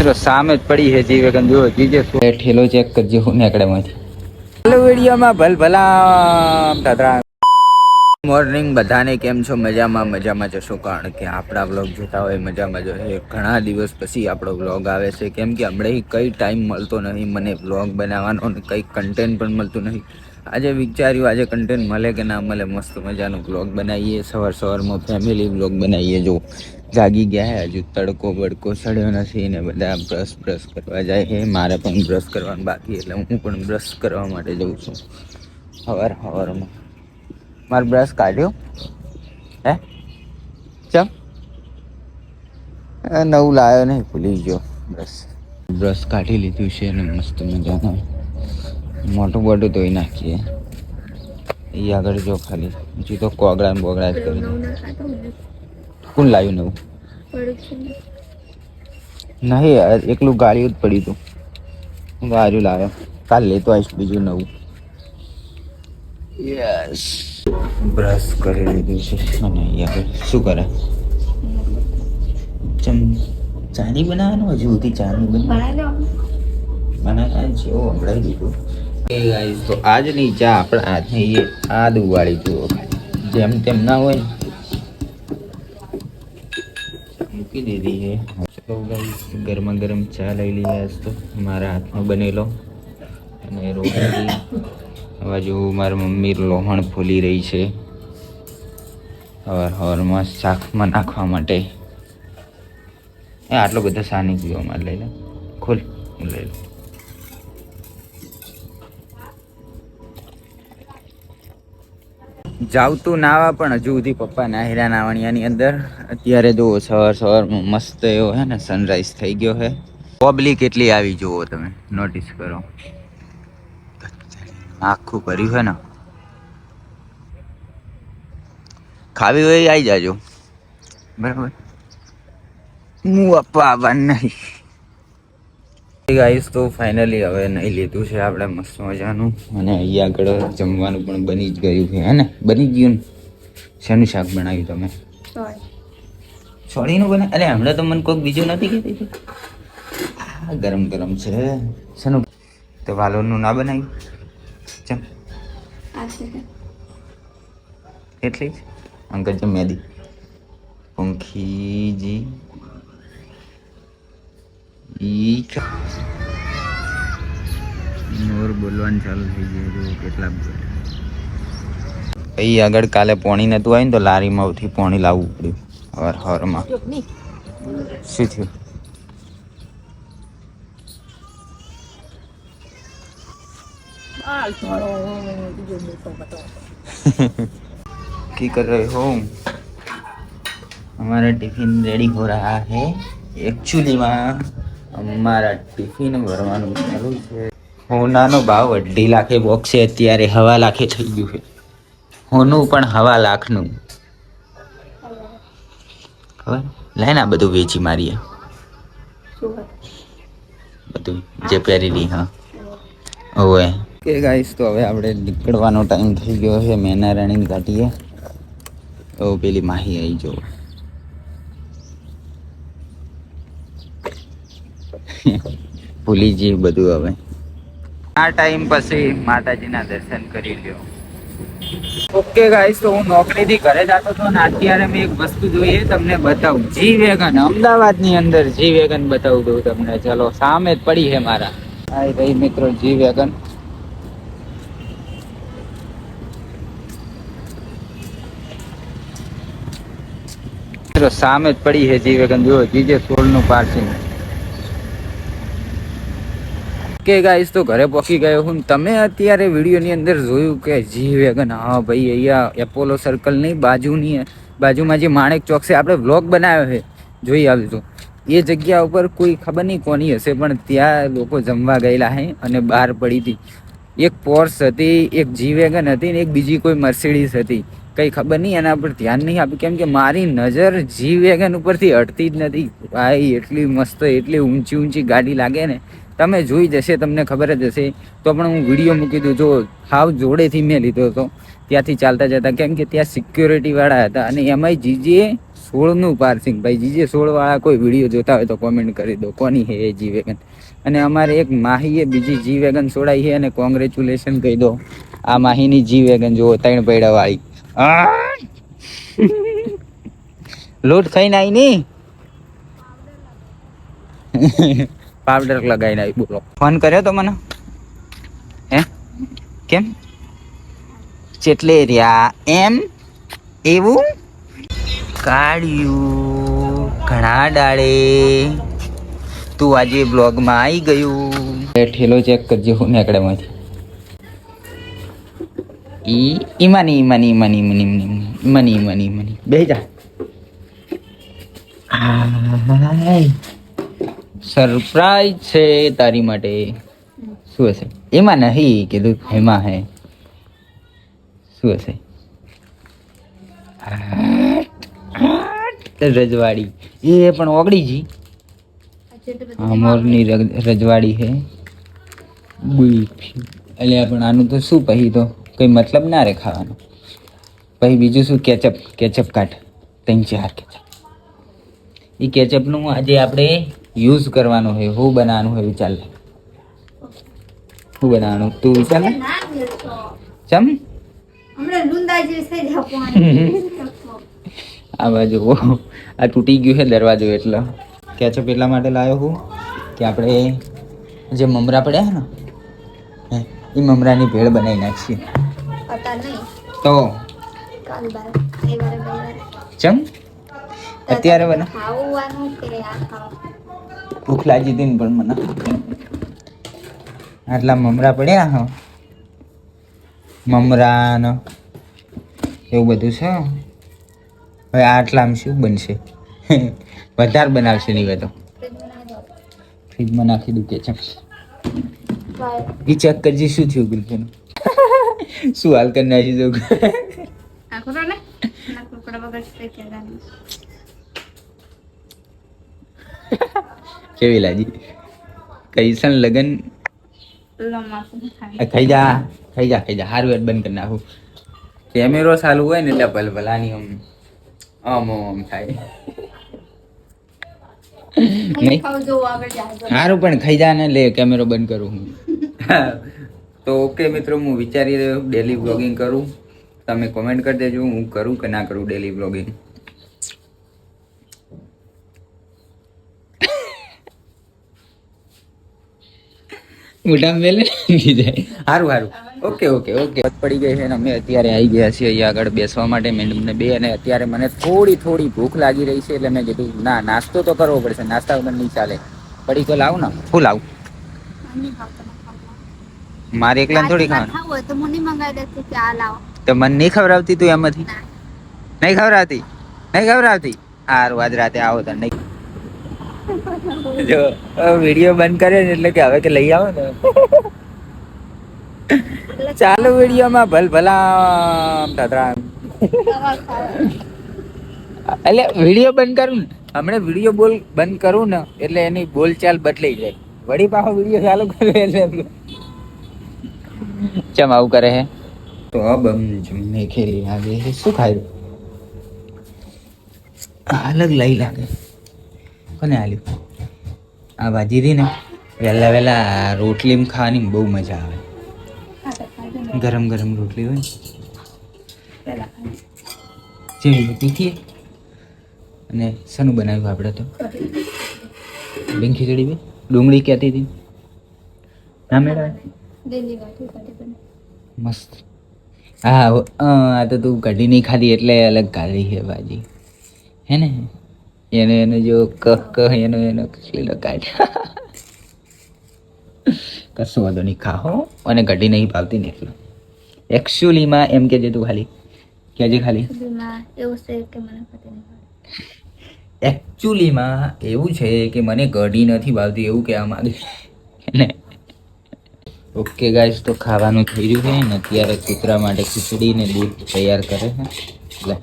મિત્રો સામે જ પડી છે જી વેગન. જો જીજે ઠેલો ચેક કરજો હું નેકડામાંથી હેલો વિડીયોમાં ભલ ભલા દાદરા મોર્નિંગ બધાને કેમ છો? મજામાં મજામાં જશો. કારણ કે આપણા વ્લોગ જોતા હોય મજામાં જો એ ઘણા દિવસ પછી આપણો વ્લોગ આવે છે. કેમ કે હમણાં કઈ ટાઈમ મળતો નહીં. મને વ્લોગ બનાવવાનો અને કંઈ કન્ટેન્ટ પણ મળતું નહીં. આજે વિચાર્યું આજે કન્ટેન્ટ મળે કે ના મળે? મસ્ત મજાનો વ્લોગ બનાવીએ. સવાર સવારમાં ફેમિલી વ્લોગ બનાવીએ જો જાગી ગયા હે, હજુ તડકો બડકો સડ્યો નથી ને બધા બ્રશ બ્રશ કરવા જાય છે મારે પણ બ્રશ કરવાનું બાકી એટલે હું પણ બ્રશ કરવા માટે જઉં છું. સવાર હવારમાં. મારો બ્રશ કાઢ્યો? હે? ચમ? નવું લાવ્યો નહીં, ભૂલી ગયો બ્રશ બ્રશ કાઢી લીધું છે અને મસ્ત મજાનો. મોટું બોટું ધોઈ નાખીએ. એ આગળ જો ખાલી. હજી તો કોગળા બોગળા જ કરી દે કોણ લાવ્યું નવું નહીં યાર, એકલું ગાળિયું જ પડ્યું હતું ગાળ્યું લાવ્યો. કાલ લેતો આવીશ બીજું નવું. યસ બ્રશ કરી લીધું છે. અને યાર શું કરે? ચમ ચાની બનાવવાનું? હજુ સુધી ચાની બનાવી બનાવવાનું છે જેવો હમણાં દીધું. એ ગાઈસ તો આજની ચા આપણા આજની એ આદુ વાળી જુઓ. જેમ તેમ ના હોય મૂકી દીધી છે. ગરમા ગરમ ચા લઈ લઈએ આજ તો. મારા હાથમાં બનેલો. અને રોટલી. બાજુ મારી મમ્મી લોહણ ફૂલી રહી છે. હવાર હવારમાં શાકમાં નાખવા માટે. એ, આટલો બધો શા નહીં મારે લઈ લે. ખોલ લઈ લઉં. જાવતું નાવા પણ હજુ સુધી પપ્પા નાહિરા નાવણિયાની અંદર અત્યારે જુઓ, સવાર સવારમાં મસ્ત એવો હે ને સનરાઈઝ થઈ ગયો હે. પબ્લિક કેટલી આવી જુઓ તમે નોટિસ કરો. આખું કર્યું હે ને. ખાવી હોય આવી જાજો. બરાબર? હું આપવા આવવાનું નહીં. ગાઈસ તો ફાઇનલી હવે નહીં લીધું છે આપણે મસ્ત મજાનું. અને અહીંયા આગળ જમવાનું પણ બની જ ગયું છે હે ને? બની ગયું ને? શેનું શાક બનાવ્યું તમે? છોડીનું બને અરે હમણાં તો મને કોઈક બીજું નથી કહેતી હતી આ ગરમ ગરમ છે. શેનું? તો વાલોરનું ના બનાવ્યું? ચમ. એટલી જ? અંકલ મેદી. પંખીજી. ઈ મોર બોલવાનું ચાલુ થઈ ગયું જો કેટલા અહીં આગળ કાલે પોણી નતું આવ્યું ને તો લારીમાંથી પોણી લાવવું પડ્યું હવાર હવારમાં શું થયું की कर रहे हो हमारा टिफिन रेडी हो रहा है एक्चुअली માં અમારા ટિફિન ભરવાનું ચાલુ છે. હોનાનો ભાવ અઢી લાખે બોક્સ છે અત્યારે હવા લાખે થઈ ગયું છે. હોનું પણ હવા લાખનું. ખબર લાઈને આ બધું વેચી મારીએ. બધું જે પહેરેલી હા. ઓવે કે ગાઈસ તો હવે આપણે નીકળવાનો ટાઈમ થઈ ગયો છે. મેના ઘાટીએ. તો પેલી માહી આવી જો. ભૂલી જઈએ બધું હવે. આ ટાઈમ પછી માતાજીના દર્શન કરી લ્યો. ઓકે ગાઈસ તો હું નોકરીથી ઘરે જતો હતો ને અત્યારે મેં એક વસ્તુ જોઈએ તમને બતાવું. જી વેગન અમદાવાદની અંદર જી વેગન બતાવું દઉં તમને. ચલો સામે જ પડી છે મારા. આ ભાઈ મિત્રો જી વેગન. મિત્રો સામે જ પડી છે જી વેગન. જુઓ જીજે સોળનું પાર્સિંગ. કે ગાઈસ તો ઘરે પહોંચી ગયો હું. તમે અત્યારે વિડીયોની અંદર જોયું કે જી વેગન, હા ભાઈ, અહીંયા એપોલો સર્કલની બાજુની, બાજુમાં જે માણેક ચોક છે, આપણે વ્લોગ બનાવ્યો છે. જોઈ આવજો. એ જગ્યા ઉપર કોઈ ખબર નહીં કોની હશે, પણ ત્યાં લોકો જમવા ગયેલા હે અને બહાર પડી હતી. એક પોર્સ હતી, એક જી વેગન હતી ને એક બીજી કોઈ મર્સિડીઝ હતી. કંઈ ખબર નહીં, એના પર ધ્યાન નહીં આપ્યું. કેમ કે મારી નજર જી વેગન ઉપરથી હટતી જ નથી. ભાઈ, એટલી મસ્ત, એટલી ઊંચી ઊંચી ગાડી લાગે ને. તમે જોઈ જશે, તમને ખબર જ હશે. તો પણ હું વીડિયો મૂકી દઉં. જો હાવ જોડેથી મેં લીધો હતો. ત્યાંથી ચાલતા જતા, કેમ કે ત્યાં સિક્યોરિટીવાળા હતા અને એમાંય જીજીએ સોળનું પાર્સિંગ ભાઈ, જીજે સોળવાળા કોઈ વીડિયો જોતા હોય તો કોમેન્ટ કરી દો. કોની હે એ જી વેગન? અને અમારે એક માહીએ બીજી જી વેગન સોડાઈ છે અને કોંગ્રેચ્યુલેશન કહી દો. આ માહીની જી વેગન જુઓ, ત્રણ પૈડા વાળી. આ! લોટ ખાઈને આવી ની? પાવડર લગાવીને આવી બોલો. ફોન કર્યો તો મને? હે? કેમ? ચેટલે રહ્યા? એમ? એવું? કાઢ્યું ઘણા ડાળે. તું આજે બ્લોગમાં આવી ગયું. ઠેલો ચેક કરજે હું નેકડામાંથી ઈ ઈમાની ઈમાની ઈમાની ઈમાની ઈમાની ઈમાની ઈમાની. બે જા. સરપ્રાઈઝ છે તારી માટે. શું હશે? એમાં નહીં કીધું એમાં હે. શું હશે? રજવાડી. એ પણ ઓગળી જી મોરની રજવાડી હે. એટલે પણ આનું તો શું પછી તો? કંઈ મતલબ ના રે ખાવાનું. પછી બીજું શું? કેચઅપ કેચઅપ કાઢ. ત્રણ ચાર કેચઅપ. એ કેચઅપનું આજે આપણે યુઝ કરવાનું હોય હું બનાવવાનું હોય વિચાર લે શું બનાવવાનું? તું વિચાર લે ચમ. આ બાજુ આ તૂટી ગયું છે દરવાજો એટલે. કેચઅપ એટલા માટે લાવ્યો હું? કે આપણે જે મમરા પડ્યા ને એ મમરાની ભેળ બનાવી નાખીએ તો? ચમ? અત્યારે બના. ભૂખ લાગી હતી પણ મને. આટલા મમરા પડ્યા હા. મમરા ને એવું બધું છે? હવે આટલામાં શું બનશે? વધારે બનાવશે નહીં તો. ફ્રીજમાં નાખી દઉં કે છે એ ચેક કરજે શું થયું ગુલફેન. શું હાલ કરી નાખી દઉં આ ખોટો ને ના કુકડા વગર સ્પ્રે કરવાની. કેવી લાગી? કૈસન લગન? ખાઈ જા ખાઈ જા ખાઈ જા. હારું એડ બંધ કરી નાખું. કેમેરો ચાલુ હોય ને એટલે ભલ ભલાની આમ આમ આમ થાય. સારું પણ ખાઈ જા ને લે કેમેરો બંધ કરું હું. તો ઓકે મિત્રો હું વિચારી રહ્યો ડેલી બ્લોગિંગ કરું. તમે કોમેન્ટ કરી દેજો હું કરું કે ના કરું ડેલી બ્લોગિંગ મોઢા મેલે નાખી જાય. સારું સારું ઓકે ઓકે ઓકે. પડી ગઈ છે ને અમે અત્યારે આવી ગયા છીએ અહીંયા આગળ બેસવા માટે મેડમને બે અને અત્યારે મને થોડી થોડી ભૂખ લાગી રહી છે એટલે મેં કીધું ના નાસ્તો તો કરવો પડશે નાસ્તા વગર નહીં ચાલે. પડી તો લાવ ને? ફૂલ લાવું? નહીં ખાવતો. મારે એકલા થોડી ખાવાનું? ખાવું તો મને મંગાવી દેતી કે આ તો મને નહીં ખવડાવતી તું એમાંથી. નહીં ખવડાવતી? નહીં ખવડાવતી? હારું આજ રાતે આવો તો નહીં. જો વીડિયો બંધ કરે ને એટલે કે હવે કે લઈ આવો ને. ચાલુ વિડીયોમાં ભલ ભલામ દાદરા એટલે વીડિયો બંધ કરું ને, હમણાં વીડિયો બોલ બંધ કરું ને, એટલે એની બોલચાલ બદલાઈ જાય. વળી પાછો વીડિયો ચાલુ કરે એટલે ચમ આવું કરે હે? તો અબ જમને ખેલી આગે શું ખાયું? અલગ લઈ લાગે. કોને આલ્યું? આ ભાજી હતી ને, વહેલા વહેલા રોટલી ખાવાની બહુ મજા આવે. ગરમ ગરમ રોટલી હોય ને. જેવી અને શેનું બનાવ્યું આપણે તો. બેન ખીચડી બે ડુંગળી કહેતી હતી. ના મેળવે? બને. મસ્ત. હા આ તો તું કઢી નહીં ખાધી એટલે અલગ કાઢી છે ભાજી. હે ને? એને એને જો કહ કહ એનો એનો લીલો કાઢ કશું વાંધો નહીં ખા હો. અને કઢી નહીં ભાવતી ને એટલું. એકચ્યુઅલીમાં એમ કે તું ખાલી. કહેજે ખાલી. એવું છે કે મને એકચ્યુઅલીમાં એવું છે કે મને કઢી નથી ભાવતી એવું કહેવા માંગે. ને. ઓકે ગાઈસ તો ખાવાનું થઈ રહ્યું છે ને અત્યારે કૂતરા માટે ખીચડી ને દૂધ તૈયાર કરે છે. લે.